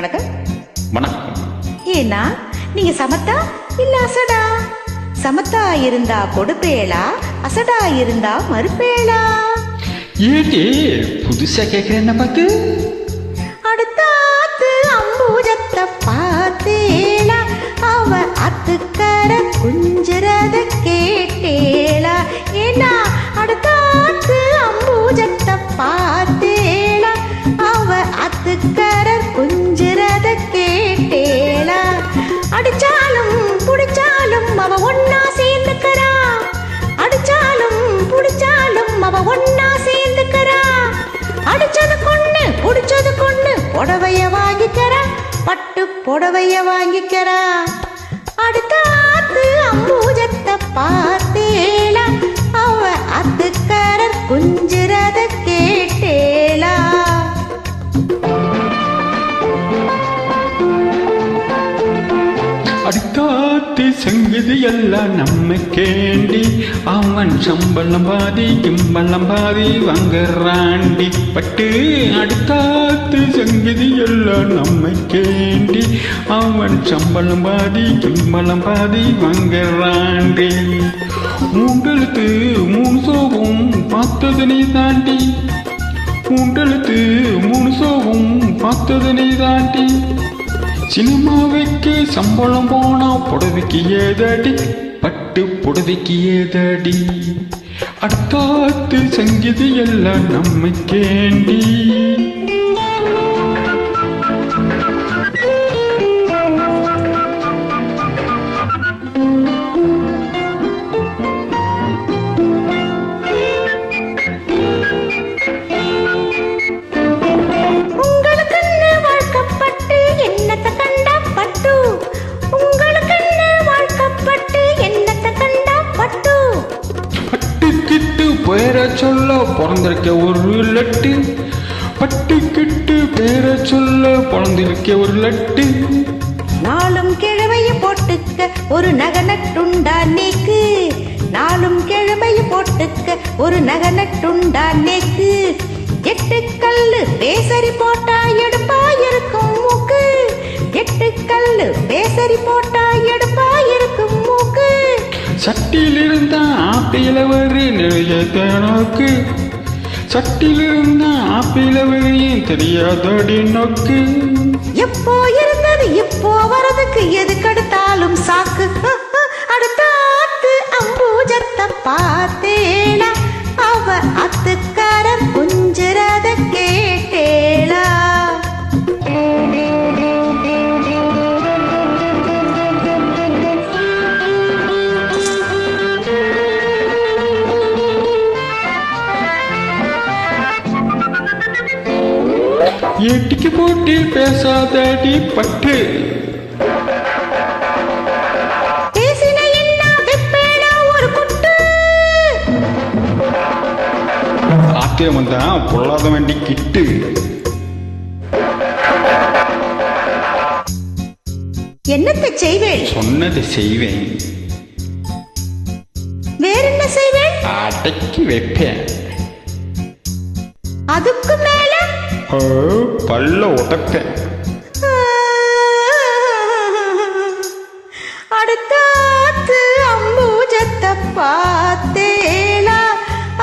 வணக்கம். வணக்கம். ஏன்னா நீங்க சமத்தா இல்ல அசடா? சமத்தா இருந்தா கொடுப்பேளா? அசடா இருந்தா மறுப்பேளா? ஏடி புதுசா கேக்குறேன் பார்த்து புடவைய வாங்கிக்கிறா. அடுத்தாத்து எல்லாம் நம்ம கேண்டி அவன் சம்பளம் பாதி கிம்பளம் பாதி வாங்குறாண்டி. பட்டு அடுத்தாத்து சங்கதி எல்லாம் நம்ம கேண்டி அவன் சம்பளம் பாதி கிம்பளம் பாதி வாங்குறாண்டி. மூண்டெழுத்து மூணு சோகம் பார்த்தது நீ தாண்டி மூண்டெழுத்து மூணு சோகம் பார்த்தது நீ தாண்டி சினிமாவுக்கு சம்பளம் போனா புடவைக்கு ஏதடி? பட்டு புடவைக்கு ஏதடி? அடுத்தாத்து சங்கீதி எல்லாம் நம்ம பேரை சொல்ல பிறந்திருக்க ஒரு லட்டு. பட்டு கிட்டு பேரை சொல்ல பிறந்திருக்க ஒரு லட்டு. நாளும் கிழமைய போட்டுக்க ஒரு நகை நட்டுண்டா நேக்கு. நாளும் கிழமைய போட்டுக்க ஒரு நகனட்டுண்டா நீக்கு. நேக்கு எட்டு கல்லு பேசரி போட்டா எடுப்பா இருக்கும் மூக்கு. எட்டு கல்லு பேசரி போட்டா எடுப்பா சட்டியில் இருந்தா ஆப்பிள வரு நிறைய நோக்கு சட்டியில் இருந்தா ஆப்பிள நோக்கு. எப்போ இருந்தது இப்போ வரதுக்கு எதுக்கெடுத்தாலும் சாக்கு. போட்டி பேசாதடி பட்டு. என்ன தான் பொல்லாத வேண்டி கிட்டு. என்னத்தை செய்வேள் சொன்னதை செய்வேன். வேறென்ன செய்வேள் அடக்கி வைப்பேன். அதுக்கு மேல பல்ல உடைப்பேன் அடுத்தாத்து அம்பூஜத்தை பார்த்தேளா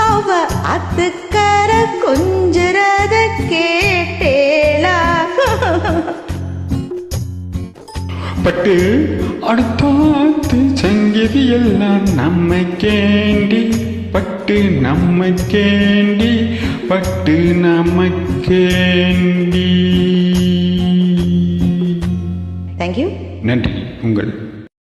அவ அத்துக்கர கொஞ்சுறத கேட்டேளா பட்டு அடுத்தாத்து சங்கீதி எல்லாம் நம்ம கேண்டி பட்டு நம்ம கேண்டி பட்டு நம்ம கேண்டி தேங்க்யூ நன்றி. உங்கள்